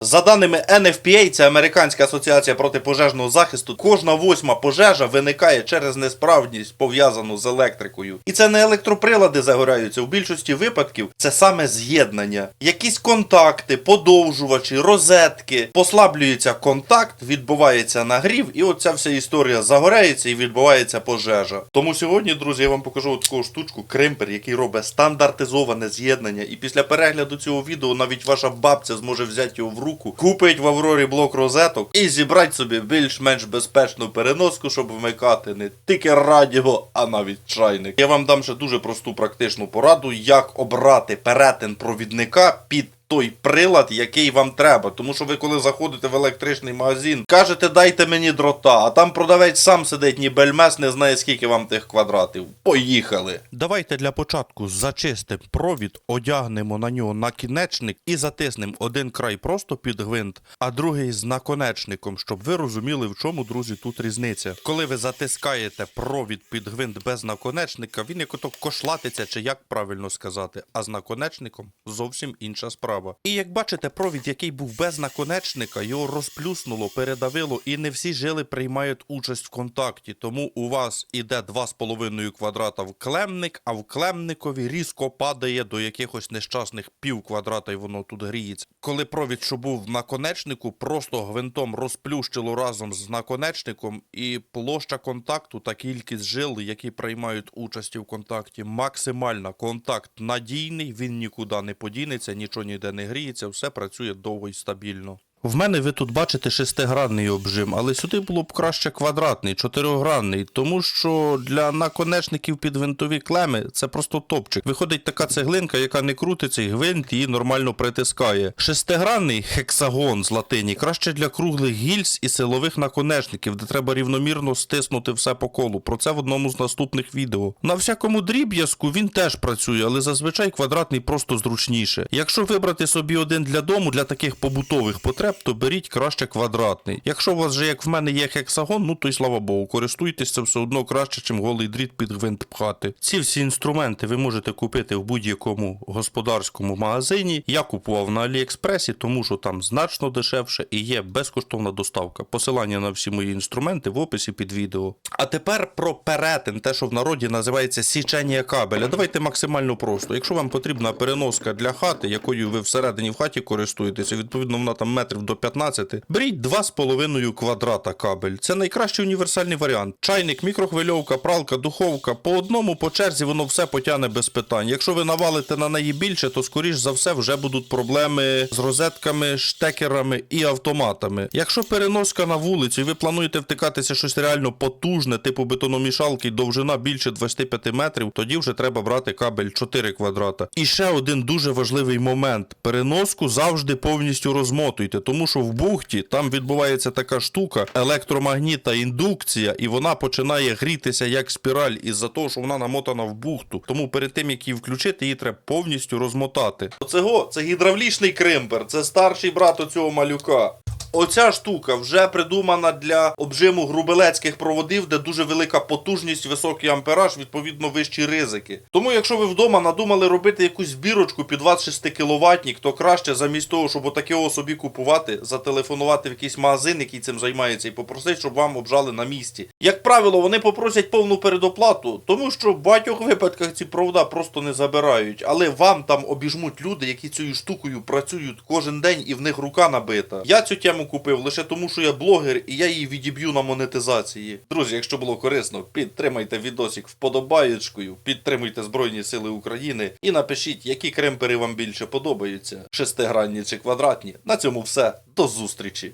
За даними NFPA, це Американська асоціація протипожежного захисту, кожна восьма пожежа виникає через несправність, пов'язану з електрикою. І це не електроприлади загоряються. В більшості випадків це саме з'єднання. Якісь контакти, подовжувачі, розетки. Послаблюється контакт, відбувається нагрів, і оця вся історія загоряється і відбувається пожежа. Тому сьогодні, друзі, я вам покажу таку штучку, кримпер, який робить стандартизоване з'єднання. І після перегляду цього відео навіть ваша бабця зможе взяти його в руку, купить в Аврорі блок розеток і зібрати собі більш-менш безпечну переноску, щоб вмикати не тільки радіо, а навіть чайник. Я вам дам ще дуже просту практичну пораду, як обрати перетин провідника під. Той прилад, який вам треба. Тому що ви, коли заходите в електричний магазин, кажете, дайте мені дрота, а там продавець сам сидить, ні бельмес, не знає, скільки вам тих квадратів. Поїхали. Давайте для початку зачистимо провід, одягнемо на нього накінечник і затиснемо один край просто під гвинт, а другий з наконечником, щоб ви розуміли, в чому, друзі, тут різниця. Коли ви затискаєте провід під гвинт без наконечника, він як ото кошлатиться, чи як правильно сказати, а з наконечником зовсім інша справа. І як бачите, провід, який був без наконечника, його розплюснуло, передавило, і не всі жили приймають участь в контакті. Тому у вас іде 2,5 квадрата в клемник, а в клемникові різко падає до якихось нещасних пів квадрата, і воно тут гріється. Коли провід, що був в наконечнику, просто гвинтом розплющило разом з наконечником, і площа контакту та кількість жил, які приймають участь в контакті, максимальна. Контакт надійний, він нікуди не подінеться, нічого ніде не гріється, все працює довго і стабільно. В мене ви тут бачите шестигранний обжим, але сюди було б краще квадратний, чотирьохгранний, тому що для наконечників під гвинтові клеми це просто топчик. Виходить така цеглинка, яка не крутиться, і гвинт її нормально притискає. Шестигранний хексагон з латині краще для круглих гільз і силових наконечників, де треба рівномірно стиснути все по колу. Про це в одному з наступних відео. На всякому дріб'язку він теж працює, але зазвичай квадратний просто зручніше. Якщо вибрати собі один для дому, для таких побутових потреб, то беріть краще квадратний. Якщо у вас же, як в мене, є хексагон, ну то й слава Богу, користуйтесь це все одно краще, чим голий дріт під гвинт пхати. Ці всі інструменти ви можете купити в будь-якому господарському магазині. Я купував на Аліекспресі, тому що там значно дешевше і є безкоштовна доставка. Посилання на всі мої інструменти в описі під відео. А тепер про перетин, те, що в народі називається січення кабеля. Давайте максимально просто. Якщо вам потрібна переноска для хати, якою ви всередині в хаті користуєтеся, відповідно вона там до 15, беріть 2,5 квадрата кабель. Це найкращий універсальний варіант. Чайник, мікрохвильовка, пралка, духовка. По одному по черзі воно все потягне без питань. Якщо ви навалите на неї більше, то скоріш за все вже будуть проблеми з розетками, штекерами і автоматами. Якщо переноска на вулицю і ви плануєте втикатися щось реально потужне, типу бетономішалки, довжина більше 25 метрів, тоді вже треба брати кабель 4 квадрата. І ще один дуже важливий момент: переноску завжди повністю розмотуйте, тому що в бухті там відбувається така штука, електромагнітна індукція, і вона починає грітися як спіраль із-за того, що вона намотана в бухту. Тому перед тим як її включити, її треба повністю розмотати. Оцего це гідравлічний кримпер, це старший брат оцього малюка. Оця штука вже придумана для обжиму грубелецьких проводів, де дуже велика потужність, високий ампераж, відповідно вищі ризики. Тому, якщо ви вдома надумали робити якусь збірочку під 26 кВт, то краще замість того, щоб отакого собі купувати, зателефонувати в якийсь магазин, який цим займається, і попросити, щоб вам обжали на місці. Як правило, вони попросять повну передоплату, тому що в багатьох випадках ці провода просто не забирають. Але вам там обіжмуть люди, які цією штукою працюють кожен день і в них рука набита. Я цю тему купив лише тому, що я блогер і я її відіб'ю на монетизації. Друзі, якщо було корисно, підтримайте відосик вподобаєчкою, підтримуйте Збройні Сили України і напишіть, які кремпери вам більше подобаються: шестигранні чи квадратні. На цьому все. До зустрічі!